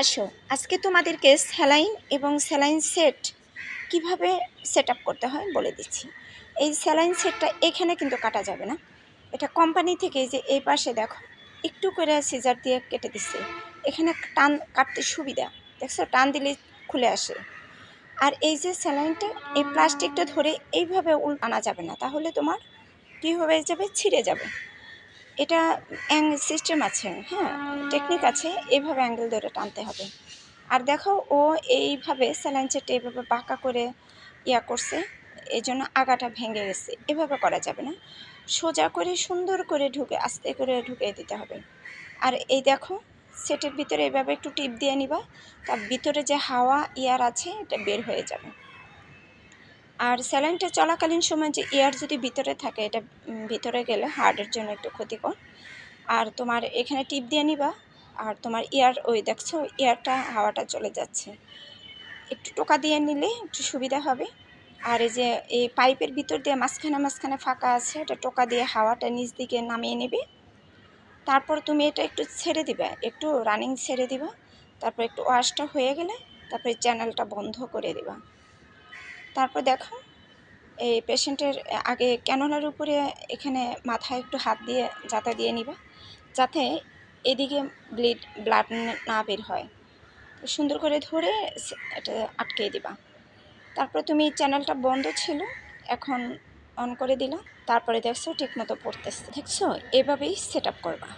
আসো, আজকে তোমাদেরকে স্যালাইন এবং স্যালাইন সেট কীভাবে সেট করতে হয় বলে দিচ্ছি। এই স্যালাইন সেটটা এখানে কিন্তু কাটা যাবে না। এটা কোম্পানি থেকে যে এই পাশে দেখো, একটু করে সিজার দিয়ে কেটে দিচ্ছে। এখানে টান কাটতে সুবিধা, দেখছ? টান দিলে খুলে আসে। আর এই যে স্যালাইনটা, এই প্লাস্টিকটা ধরে এইভাবে উল আনা যাবে না, তাহলে তোমার কী হয়ে যাবে? ছিঁড়ে যাবে। এটা সিস্টেম আছে হ্যাঁ টেকনিক আছে, এভাবে অ্যাঙ্গেল ধরে টানতে হবে। আর দেখো, ও এইভাবে স্যালাইন চেটে এইভাবে বাঁকা করে ইয়া করছে এই জন্য আগাটা ভেঙে গেছে। এভাবে করা যাবে না। সোজা করে, সুন্দর করে ঢুকে, আস্তে করে ঢুকিয়ে দিতে হবে। আর এই দেখো সেটের ভিতরে এভাবে একটু টিপ দিয়ে নিবা, তার ভিতরে যে হাওয়া, ইয়ার আছে, এটা বের হয়ে যাবে। আর স্যালাইনটা চলাকালীন সময় যে এয়ার যদি ভিতরে থাকে, এটা ভিতরে গেলে হার্টের জন্য একটু ক্ষতিকর। আর তোমার এখানে টিপ দিয়ে নিবা। আর তোমার ইয়ার ওই দেখছ ইয়ারটা হাওয়াটা চলে যাচ্ছে। একটু টোকা দিয়ে নিলে একটু সুবিধা হবে। আর এই যে, এই পাইপের ভিতর দিয়ে মাঝখানে মাঝখানে ফাঁকা আছে, এটা টোকা দিয়ে হাওয়াটা নিচ দিকে নামিয়ে নেবে। তারপর তুমি এটা একটু ছেড়ে দিবে, একটু রানিং ছেড়ে দিবা। তারপর একটু ওয়াশটা হয়ে গেলে তারপরে চ্যানেলটা বন্ধ করে দিবা। তারপর দেখো, এই পেশেন্টের আগে ক্যানোলার উপরে এখানে মাথায় একটু হাত দিয়ে যাতা দিয়ে নিবা, যাতে এদিকে ব্লিড ব্লাড না বের হয়। সুন্দর করে ধরে এটা আটকে দিবা। তারপর তুমি চ্যানেলটা বন্ধ ছিল, এখন অন করে দিলা, তারপরে দেখছ ঠিক মতো পড়তেছে। দেখছ? এভাবেই সেট আপ করবা।